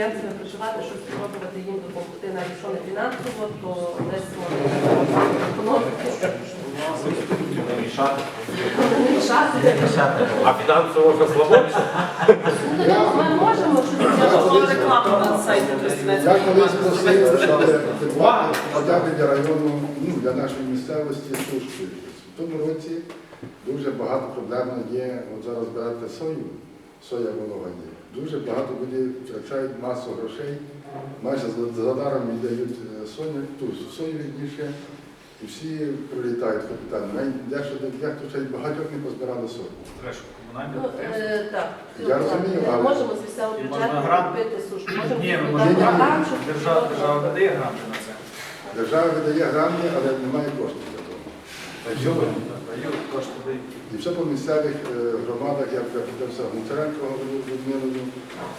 підприємцями працювати, щось спробувати їм допомогти, навіть якщо не фінансово, то десь може економіки. Не мішати. А фінансово вже слабо? Ну, Ми можемо щось рекламу на сайті Я колись просив, щоб б для району, ну, для нашої місцевості сушки. В тому році дуже багато проблем є. От зараз берете сою, соя волога є. Дуже багато людей втрачають масу грошей, майже за, даром віддають е, сою, ту сою більше, і всі прилітають капітально. Як то ще багатьох не позбирали сою. Ну, е, так. Я розумію, Ми але- можемо з місцевого бюджету купити сушку. Можемо Ні, купити грант, щоб Держава, держава видає гранти на це. Держава видає гранти, але немає коштів для того. Та й що ви? Дають, кошти дають. І все по місцевих е, громадах, я припитався Гончаренко Людмилою,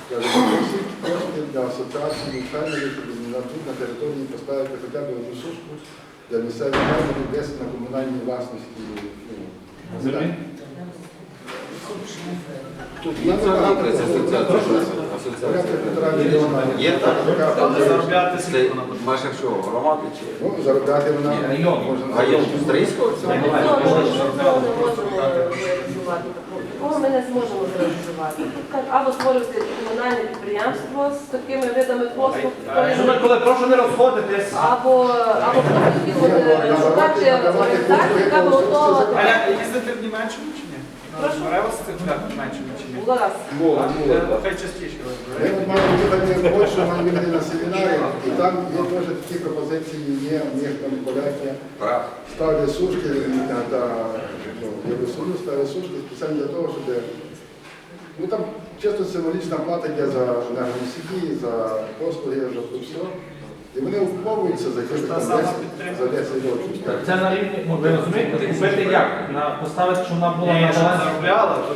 каже, просить кошти для асоціації фермерів, щоб на тут на території поставити хоча б одну сушку для місцевих фермерів десь на комунальній власності. ну, Землі? Тут є Є так? Але заробляти скільки вона буде? майже що, громади чи? Ну, заробляти вона А є австрійського? Ми цього не можемо Заробляти не можемо реалізувати такого. Ми не зможемо реалізувати. Тут так, або створювати комунальне підприємство з такими видами послуг, колеги, прошу не розходитись. або або просто е, шукати організацію, яка готова. А їздити в Німеччину чи ні? Прошу? Розбиралися з цим в Німеччину чи ні? Було раз. Було, А, е, Хай частіше Ми розбирають. от маємо їхати в Польщу, маємо їхати на семінари, і там є теж такі пропозиції, є, у них там Прав. ставлять сушки е, та ну, Євросоюз ставлять сушки спеціально для того, щоб ну там чисто символічна плата є за енергоносії, за послуги, за все. І вони окуповуються за там 10, за 10 років. Це на рівні, ну, ви розумієте, купити як? На, поставити, щоб вона була на балансі. заробляла, то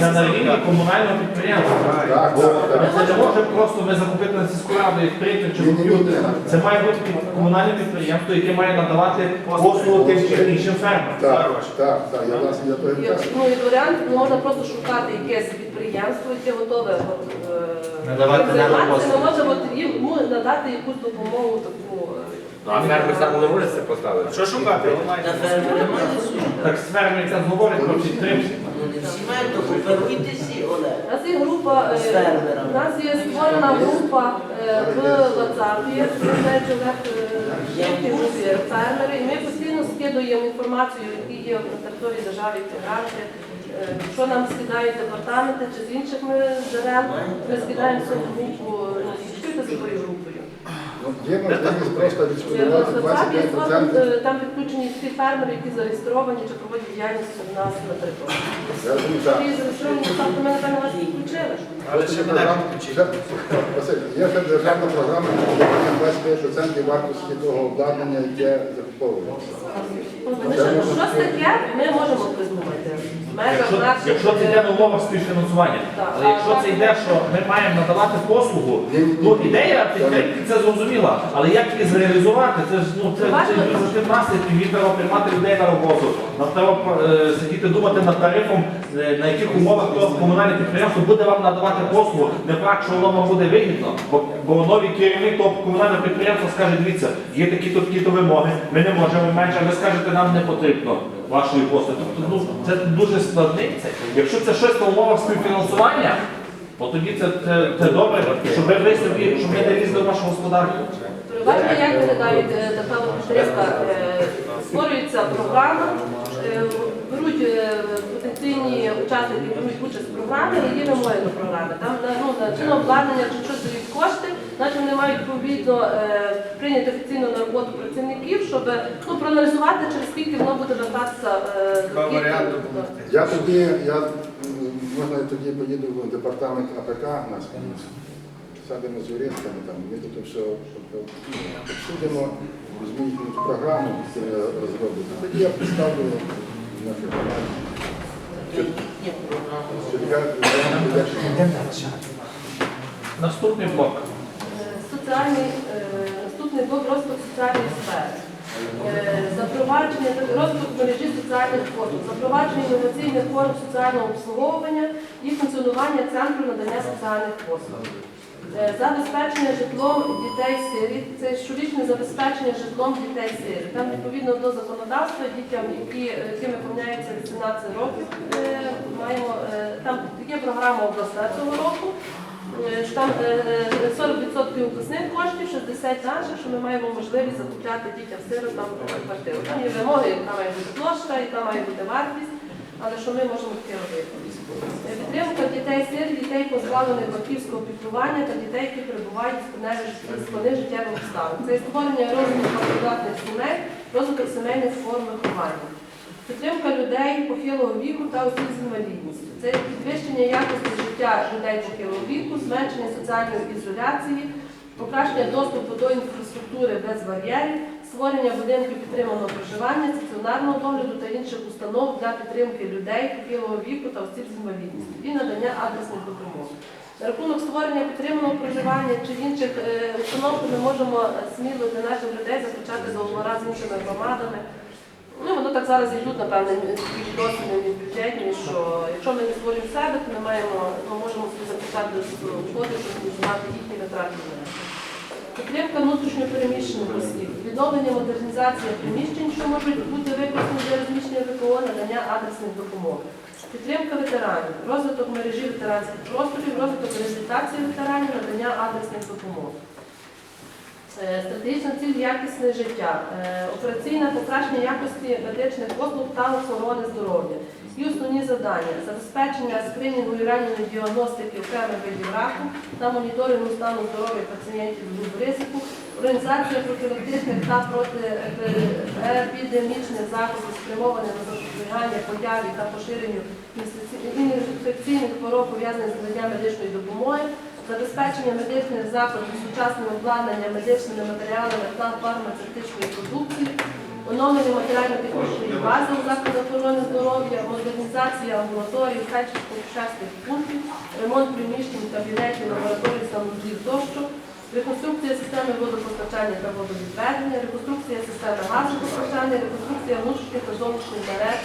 Це на рівні комунального підприємства. Так, Бо так, так. Це не може просто ми закупити на сільську раду як принтер чи Ні, ні, ні, комп'ютер. ні. Це має бути під- комунальне підприємство, яке має надавати послуги тим чи іншим фермерам. Так, так, так, я власне я і І, кажу. Ну і варіант ну, можна просто шукати якесь підприємство, яке готове е, Надавати енергопослуги. Ми можемо ну, надати якусь допомогу таку. е, А фермер сам не може це поставити? що шукати? Ви маєте Так з фермерів це говорить про підтримку. Кооперуйте всі, Олег. У нас є група, З е, фермерами. у нас є створена група е, в WhatsApp, це е, фермери, і ми постійно скидуємо інформацію, які є на території держави інтеграції, що нам скидають департаменти чи з інших ми джерел, ми скидаємо цю групу, слідкуйте за групою. Є можливість просто відшкодувати 25%. е, там підключені всі фермери, які зареєстровані чи проводять діяльність у нас на території. Я розумію, так. Які зареєстровані, то ми, напевно, вас. Але ще мене Василь, є ще державна програма підтримання 25% вартості того обладнання, яке закуповується. Щось таке ми можемо придумати. Якщо, якщо це йде на умовах співфінансування, Так. але якщо це йде, що ми маємо надавати послугу, ну ідея підтримки це зрозуміла, але як її зреалізувати, це ж ну це, це завжди наслідки, їм треба приймати людей на роботу. Нам треба е, сидіти думати над тарифом, е, на яких умовах то комунальне підприємство буде вам надавати послугу. Не факт, що воно вам буде вигідно, бо, бо новий керівник того комунального підприємства скаже, дивіться, є такі то такі то вимоги, ми не можемо менше, а ви скажете, нам не потрібно вашої послуги. Тобто ну, це дуже складний це. Якщо це щось на умовах співфінансування, то тоді це, це, це добре, щоб ви собі, щоб ми не лізли в вашу господарку. Переважно як виглядають така підтримка, е, створюється програма, е, беруть е, потенційні учасники беруть участь в програмі, і є вимоги до програми. Там на ну на обладнання чи щось дають кошти, значить вони мають відповідно прийняти офіційно на роботу працівників, щоб ну проаналізувати через скільки воно буде вертатися. е, Два варіанти. Я тоді, я, м, можна я тоді поїду в департамент АПК нас, сядемо з юристами, там, ми тут все ну, обсудимо, візьму програму, яку я. Тоді я представлю я не Наступний блок. Е, Соціальний, е, наступний блок розвиток соціальної сфери. Е, Запровадження розвиток мережі соціальних послуг, запровадження інноваційних форм соціального обслуговування і функціонування центру надання соціальних послуг. Е, Забезпечення житлом дітей-сиріт це щорічне забезпечення житлом дітей-сиріт. Там відповідно до законодавства дітям, які е, яким виповняється 18 років, маємо там є програма обласна цього року. Там е, е, 40% випускних коштів, 60 наших, що ми маємо можливість закупляти дітям сиротам квартиру. Там є вимоги, яка має бути площа, яка має бути вартість, але що ми можемо таке робити. Е, Підтримка дітей сир, дітей позбавлених батьківського піклування та дітей, які перебувають в складних- життєвих обставин. Це створення розвитку благодатних сімей, розвиток сімейних форм виховання. Підтримка людей похилого віку та осіб з інвалідністю. Це підвищення якості життя людей похилого віку, зменшення соціальної ізоляції, покращення доступу до інфраструктури без бар'єрів, створення будинків підтриманого проживання, стаціонарного догляду та інших установ для підтримки людей похилого віку та осіб з інвалідністю і надання адресних допомог. На рахунок створення підтриманого проживання чи інших е, установ ми можемо сміло для наших людей заключати договори з іншими громадами. Ну, воно так зараз йдуть, напевне, відносини бюджетні, що якщо ми не створюємо себе, то ми маємо, ми можемо собі записати угоди, щоб мінімізувати їхні витрати. Підтримка внутрішньопереміщених осіб, відновлення модернізація приміщень, що можуть бути використані для розміщення ВПО, надання адресних допомог. Підтримка ветеранів, розвиток мережі ветеранських просторів, розвиток реабілітації ветеранів, надання адресних допомог. Е, Стратегічна ціль якісне життя, Е, операційне покращення якості медичних послуг та охорони здоров'я. І основні завдання забезпечення скринінгу і ранньої діагностики окремих видів раку та моніторингу стану здоров'я пацієнтів з групи ризику, організація профілактичних та протиепідемічних заходів, спрямованих на запобігання появі та поширенню інфекційних хвороб пов'язаних з наданням медичної допомоги, забезпечення медичних закладів сучасним обладнанням, медичними матеріалами та фармацевтичною продукцією, оновлення матеріально-технічної бази у закладах охорони здоров'я, модернізація амбулаторій, фельдшерських пунктів, ремонт приміщень, кабінетів, лабораторій, санузлів тощо, реконструкція системи водопостачання та водовідведення, реконструкція системи газопостачання, реконструкція внутрішніх та зовнішніх мереж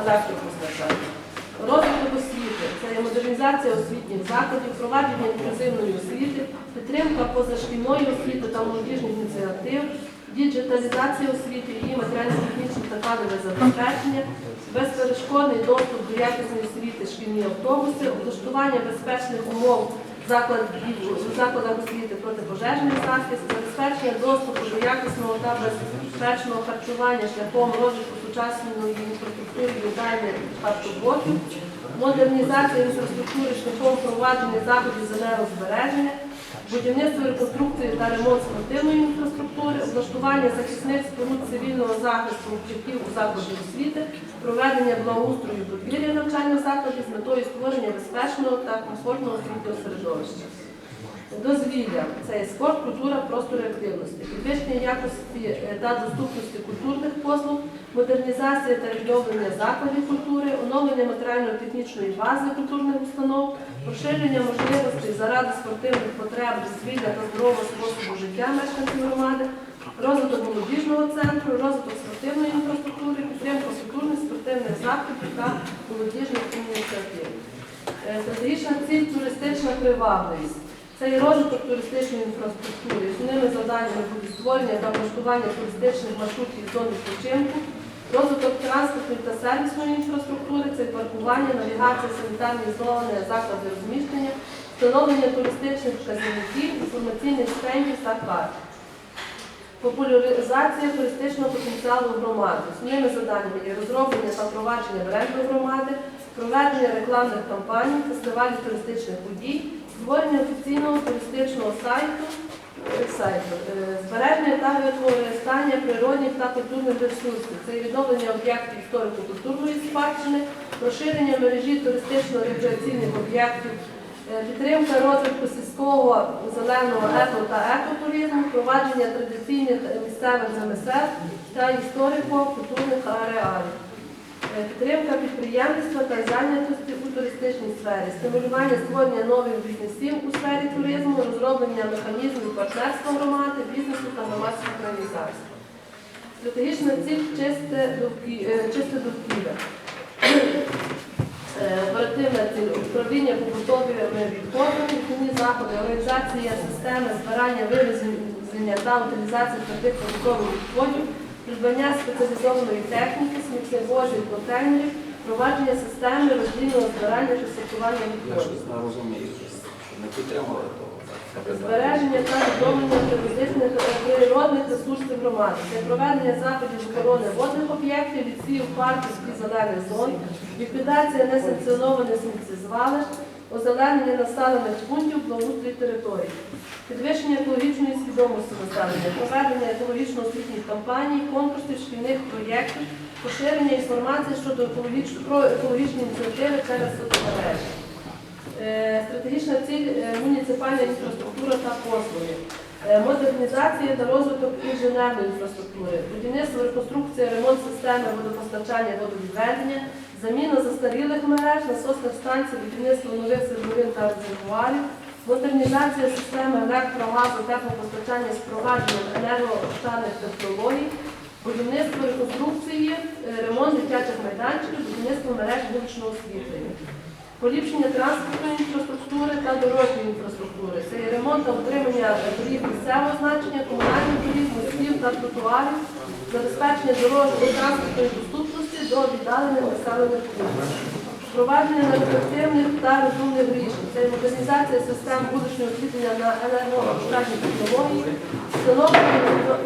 електропостачання. Розвиток освіти це є модернізація освітніх закладів, впровадження інклюзивної освіти, підтримка позашкільної освіти та молодіжних ініціатив, діджиталізація освіти, її матеріально-технічне та кадрове забезпечення, безперешкодний доступ до якісної освіти, шкільні автобуси, облаштування безпечних умов закладів закладах освіти протипожежний захист, забезпечення доступу до якісного та безпечного харчування шляхом розвитку сучасної інфраструктури їдальних харчоблоків, модернізація інфраструктури шляхом впровадження заходів зеленого збереження, будівництво, реконструкції та ремонт спортивної інфраструктури, облаштування захисних споруд цивільного захисту укриттів у закладі освіти, проведення благоустрою подвір'я навчальних закладів з метою створення безпечного та комфортного освітнього середовища. Дозвілля це спорт, культура, простори активності, підвищення якості е, та доступності культурних послуг, модернізація та відновлення закладів культури, оновлення матеріально-технічної бази культурних установ, розширення можливостей заради спортивних потреб, дозвілля та здорового способу життя мешканців громади, розвиток молодіжного центру, розвиток спортивної інфраструктури, підтримка культурних спортивних заходів та молодіжних ініціатив. Е, Стратегічна ціль туристична привабливість. Це і розвиток туристичної інфраструктури. Основними завданнями будуть створення та облаштування туристичних маршрутів зон відпочинку, розвиток транспортної та сервісної інфраструктури, це паркування, навігація, санітарні зони, заклади розміщення, встановлення туристичних вказівників, інформаційних стендів та карт. Популяризація туристичного потенціалу громади. Основними завданнями є розроблення та впровадження бренду громади, проведення рекламних кампаній, фестивалів туристичних подій, створення офіційного туристичного сайту, сайту, е, збереження та використання природних та культурних ресурсів, це відновлення об'єктів історико-культурної спадщини, розширення мережі туристично-рекреаційних об'єктів, е, підтримка розвитку сільського зеленого еко та екотуризму, впровадження традиційних місцевих замисел та історико-культурних ареалів. Е, Підтримка підприємництва та зайнятості у туристичній сфері, стимулювання створення нових бізнесів у сфері туризму, розроблення механізмів партнерства громади, бізнесу та громадських організацій. Стратегічна ціль чисте довкі- е, довкілля. Е, Оперативне ціль управління побутовими відходами, відповідні заходи, організація системи збирання, вивезення та утилізації твердих побутових відходів, придбання спеціалізованої техніки, сміттєвозів, контейнерів, провадження системи роздільного збирання та сортування відходів. Збереження та відновлення природних природних ресурсів громади, для проведення заходів охорони водних об'єктів, відсів парків і зелених зон, ліквідація несанкціонованих сміттєзвалищ, озеленення населених пунктів, благоустрій територій, підвищення екологічної свідомості населення, проведення екологічно-освітніх кампаній, конкурсів шкільних проєктів, поширення інформації щодо екологіч- про екологічні ініціативи через соцмережі. Е, Стратегічна ціль е, муніципальна інфраструктура та послуги. Е, Модернізація та розвиток інженерної інфраструктури, будівництво, реконструкція, ремонт системи водопостачання водовідведення, заміна застарілих мереж, насосних станцій, будівництво нових свердловин та резервуарів, модернізація системи електрогазу, теплопостачання з впровадженням енергоощадних технологій, будівництво реконструкції, е, ремонт дитячих майданчиків, будівництво мереж вуличного освітлення. Поліпшення транспортної інфраструктури та дорожньої інфраструктури. Це є ремонт та утримання доріг місцевого значення, комунальних доріг, мостів та тротуарів, забезпечення дорожньої транспортної доступності до віддалених населених пунктів. Впровадження ефективних та розумних рішень. Це модернізація систем вуличного освітлення на енергоощадні технології, встановлення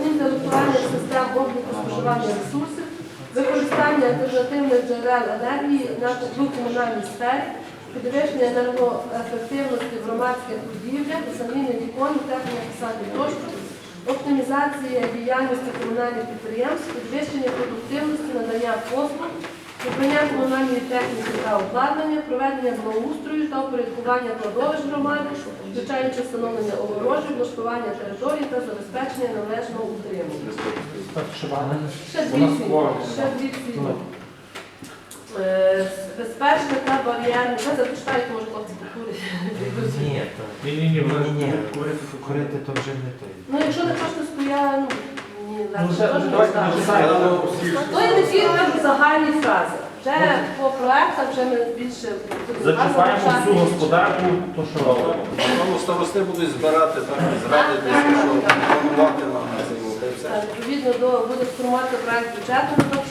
інтелектуальних систем обліку споживання ресурсів, використання альтернативних джерел енергії на комунальній сфері, підвищення енергоефективності в громадських будівлях, заміни вікон, утеплення фасадів тощо, оптимізація діяльності комунальних підприємств, підвищення продуктивності надання послуг, придбання комунальної техніки та обладнання, проведення благоустрою та упорядкування кладовищ громади, включаючи встановлення огорожі, влаштування території та забезпечення належного утримання. Ще дві цілі. Ще дві цілі. Е, Безпечне та бар'єрне. Ви зачитаєте, може, хлопці покурять. Ні, Ні, ні, ні, ні, ні, курити, курити то вже не той. Ну, якщо не хочете стояти, ну, ні, Ну. Ну, і тільки загальні фрази. Вже по проектах вже ми більше Зачіпаємо всю господарку, то що робимо. Тому старости будуть збирати так зради десь, що планувати на цей Відповідно до буде сформувати проект бюджету на 26